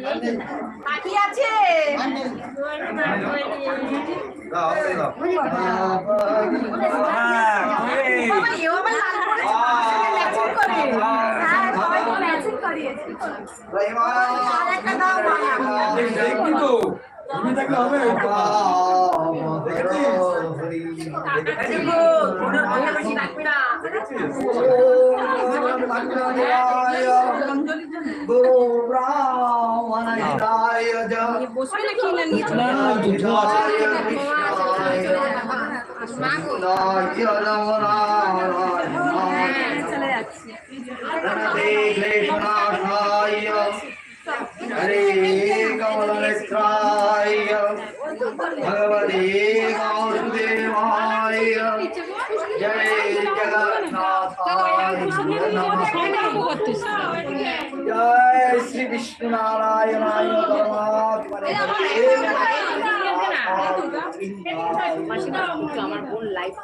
বাকি আছে? করে। হ্যাঁ, থাকলে হবে চলে। হ্যাঁ, যাচ্ছি হরে কমলনেত্রায় ভগবতে বাসুদেবায় জয় জগন্নাথায় নমঃ জয় শ্রী বিষ্ণু নারায়ণ আমার বোন লাইভ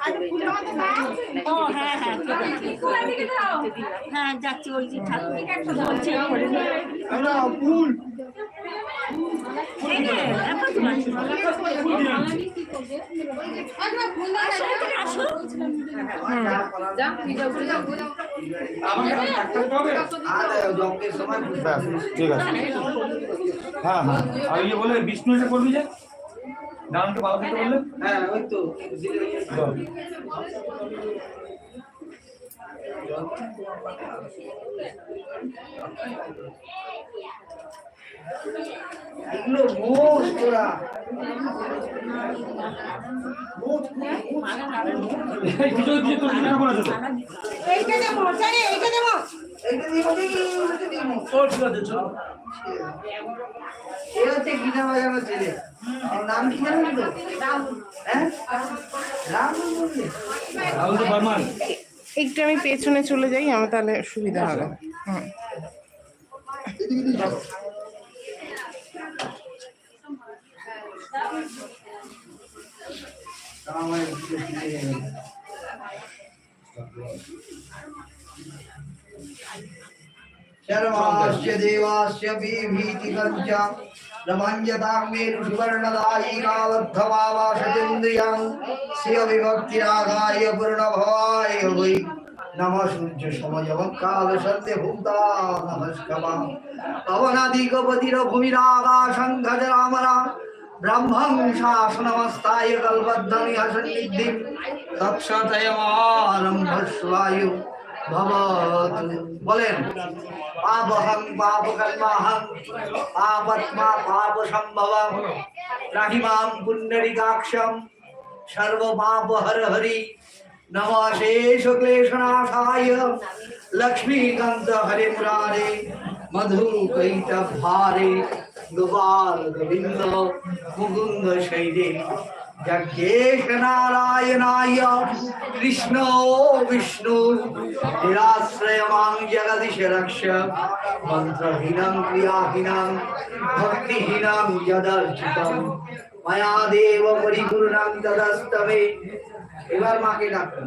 হ্যাঁ হ্যাঁ হ্যাঁ যাচ্ছি বলছি ঠাকুর বলছি করে নে। ফুল এই নে, এখন তো আসো। আসো, আসো। যা, ঠিক আছে, যা। হ্যাঁ হ্যাঁ আর ইয়ে বলে বিষ্ণু এটা করবি যে নামটা ভালো করতে বললে হ্যাঁ ওই তো। এগুলো মোষ তোরা। এইটা দেবো, জানি, এইটা দেবো। এইটা দিয়ে বলি, ওইটা দিয়ে ঠিক আছে চল। এ হচ্ছে গিটার বাজানোর ছেলে। নাম কি জানেন তো? হ্যাঁ? রাহুল বর্মান। একটু আমি পেছনে চলে যাই আমার তাহলে সুবিধা হবে। রামায়ণ থেকে शर्माश्च देवास्य बीभीतिकञ्च रमञ्जताङ्गेर्वर्णदायिकावद्धमावाशतेन्द्रियां श्रियविभक्तिरागाय पूर्णभवाय वै नमः सूर्य समयवत्काल सत्यभूता नमस्कमा पवनादिकपतिरभूमिरागाशङ्खजरामरा ब्रह्मं शासनमस्ताय कल्बद्धं हसन्निधिं तक्षतयमारम्भस्वायु ভবতু বলেন পাপহং পাপ কর্মাহং পাপত্মা পাপ সম্ভবম রাহিমাম পুণ্ডরিকাক্ষম সর্ব পাপ হর হরি নম ক্লেশনাশায় লক্ষ্মীকান্ত হরে মুরারে মধু কৈত ভারে গোপাল গোবিন্দ মুকুন্দ শৈলে। নারায়ণায় কৃষ্ণ বিষ্ণু নিরাশ্রয়মাং জগদিশ রক্ষ মন্ত্রহীনং ক্রিয়াহীনং ভক্তিহীনং যদর্চিতম মায়া দেব পরিপূর্ণং তদস্তমে এবার মাকে ডাকুন।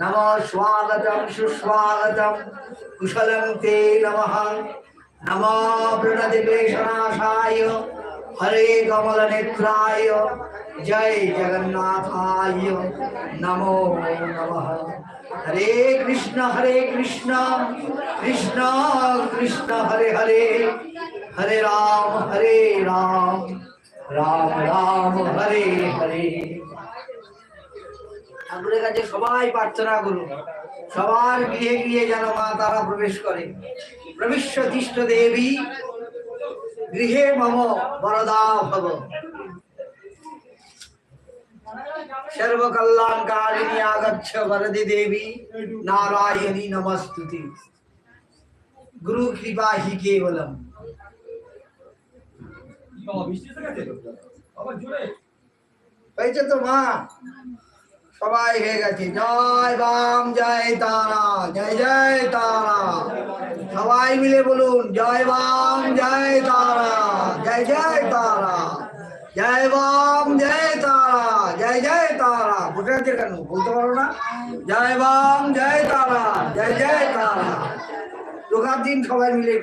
ভব নম স্বাগতম সুস্বাগতম কুশলং তে নমঃ নম প্রণদিবেশনাশায় হরে কমল নেত্রায় জয় জগন্নাথায় নমো নমঃ হরে কৃষ্ণ হরে কৃষ্ণ কৃষ্ণ কৃষ্ণ হরে হরে হরে রাম হরে রাম রাম রাম হরে হরে ঠাকুরের কাছে সবাই প্রার্থনা করুন। সবার গৃহে গৃহে যেন মা তারা প্রবেশ করে। প্রবিশ্ব তিষ্ঠ দেবী গৃহে মম বরদা ভব সর্বকল্যাণকারিণী আগচ্ছ বরদি দেবী নারায়ণী নমস্তুতি। গুরু কৃপা হি কেবলম। হয়েছে তো মা। সবাই হয়ে গেছে। জয় বাম, জয় তারা, জয় জয় তারা। সবাই মিলে বলুন, জয় বাম, জয় তারা, জয় জয় তারা। জয় বাম, জয় তারা, জয় জয় তারা। বসে আছে কেন? বলতে পারো না। জয় বাম, জয় তারা, জয় জয় তারা। দোকান দিন সবাই মিলে।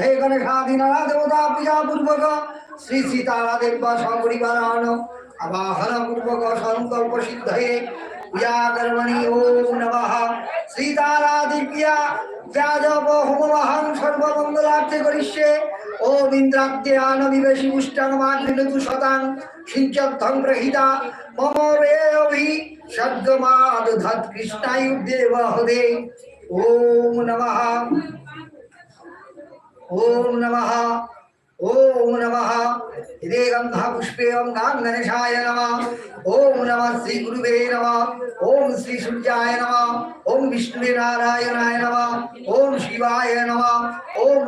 সিদ্ধে গণেশাধীনা দেবতা পূজা পূর্বক শ্রী সীতারা দেবা সপরিবারান আবাহন পূর্বক সংকল্প সিদ্ধে পূজা কর্মণি ওম নমঃ। সীতারা দিব্যা ব্যাজব হোমবাহং সর্বমঙ্গলার্থে করিষ্যে। ওম ইন্দ্রাদ্যান বিবেশি পুষ্টাং মাতৃলতু শতাং সিঞ্চদ্ধং গ্রহিতা মম রেয়ভি সদ্গমাদধৎ কৃষ্ণায়ুদেব হদে ওম নমঃ ওম নমঃ ওম নমঃ ইদে গন্ধা পুষ্পে অঙ্গাং গণেশায় নমঃ ওম নমঃ শ্রী গুরুবে নমঃ ওম শ্রী সূর্যায় নমঃ ওম বিষ্ণুবে নারায়ণায় নমঃ ওম শিবায়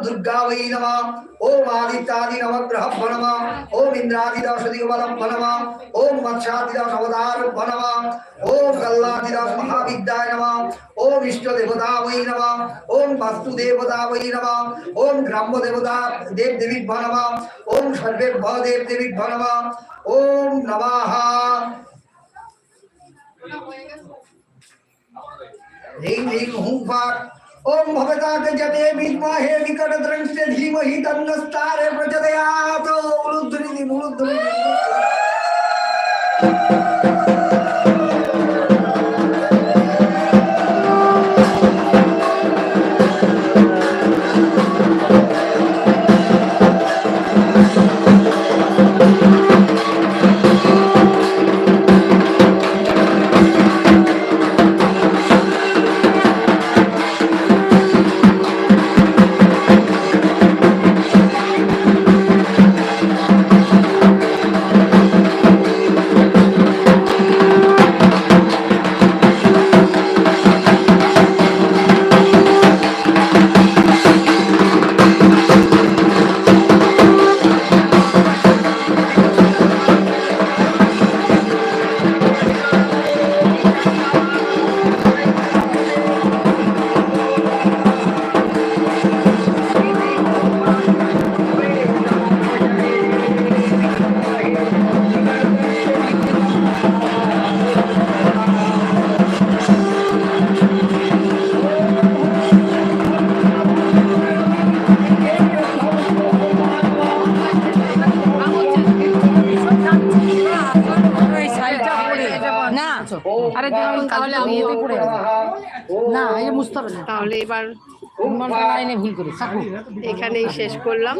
দুর্গাবৈ নমঃ, ওম আদিত্যাদি নবগ্রহ নমঃ ওম ইন্দ্রাদি দশদিগবলম নমঃ ওম মৎস্যাদি দশ অবতার নমঃ ওম কল্লাদি দশ মহাবিদ্যায় নমঃ, ওম ইষ্ট দেবতা বৈ নমঃ, ওম বাস্তু দেবতা বৈ নমঃ, ওম গ্রাম্য দেবতা দেব দেবী নমঃ ওম সর্বে দেব দেবী ওম নমঃ। রিং রিং, হুং ফাট ओम भगताक जते विद्महे विकट द्रंश्य धीमहि तन्नस्तारे प्रचोदयात्। मुलुद्धुरि मुलुद्धुरि আরে দেখুন তাহলে আমি এতে পড়ে যাব। না এই বুঝতে হবে তাহলে এবার লাইনে ভুল করি এখানেই শেষ করলাম।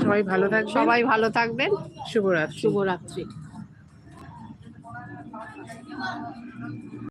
সবাই ভালো থাক সবাই ভালো থাকবেন। শুভরাত্রি। শুভরাত্রি।